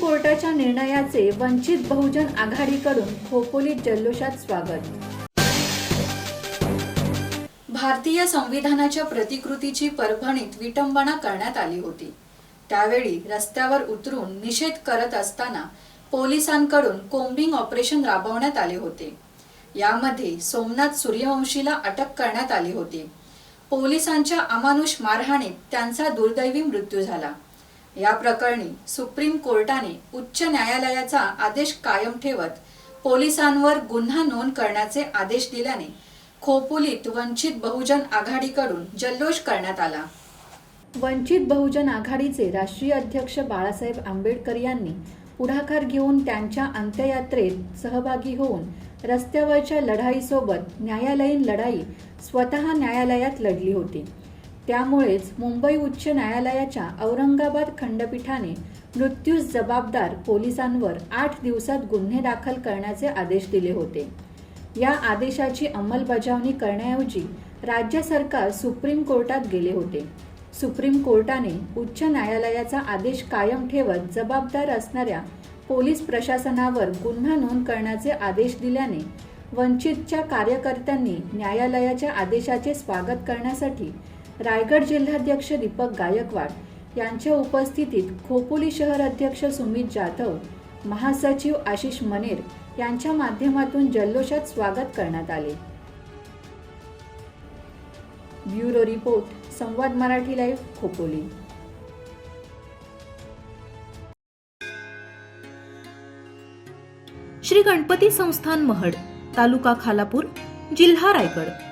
कोर्टाच्या निर्णयाचे वंचित बहुजन आघाडीकडून खोपोलीत जल्लोषात स्वागत. भारतीय संविधानाच्या प्रतिकृतीची परभणीत विटंबना करण्यात आली होती. त्यावेळी रस्त्यावर उतरून निषेध करत असताना पोलिसांकडून कोम्बिंग ऑपरेशन राबवण्यात आले होते. यामध्ये सोमनाथ सूर्यवंशीला अटक करण्यात आली होती. पोलिसांच्या अमानुष मारहाणीत त्यांचा दुर्दैवी मृत्यू झाला. या प्रकरणी सुप्रीम कोर्टाने उच्च न्यायालयाचा आदेश कायम ठेवत पोलिसांवर गुन्हा नोंद करण्याचे आदेश दिल्याने खोपोलीत वंचित बहुजन आघाडीकडून जल्लोष करण्यात आला. वंचित बहुजन आघाडीचे राष्ट्रीय अध्यक्ष बाळासाहेब आंबेडकर यांनी पुढाकार घेऊन त्यांच्या अंत्ययात्रेत सहभागी होऊन रस्त्यावरच्या लढाईसोबत न्यायालयीन लढाई स्वतः न्यायालयात लढली होती. त्यामुळेच मुंबई उच्च न्यायालयाच्या औरंगाबाद खंडपीठाने मृत्यूस जबाबदार पोलिसांवर आठ दिवसात गुन्हे दाखल करण्याचे आदेश दिले होते. या आदेशाची अंमलबजावणी करण्याऐवजी राज्य सरकार सुप्रीम कोर्टात गेले होते. सुप्रीम कोर्टाने उच्च न्यायालयाचा आदेश कायम ठेवत जबाबदार असणाऱ्या पोलीस प्रशासनावर गुन्हा नोंद करण्याचे आदेश दिल्याने वंचितच्या कार्यकर्त्यांनी न्यायालयाच्या आदेशाचे स्वागत करण्यासाठी रायगड जिल्हाध्यक्ष दीपक गायकवाड यांच्या उपस्थितीत खोपोली शहर अध्यक्ष सुमित जाधव महासचिव आशिष मनेर यांच्या माध्यमातून जल्लोषात स्वागत करण्यात आले. ब्युरो रिपोर्ट संवाद मराठी लाईव्ह खोपोली. श्री गणपती संस्थान महड तालुका खालापूर जिल्हा रायगड.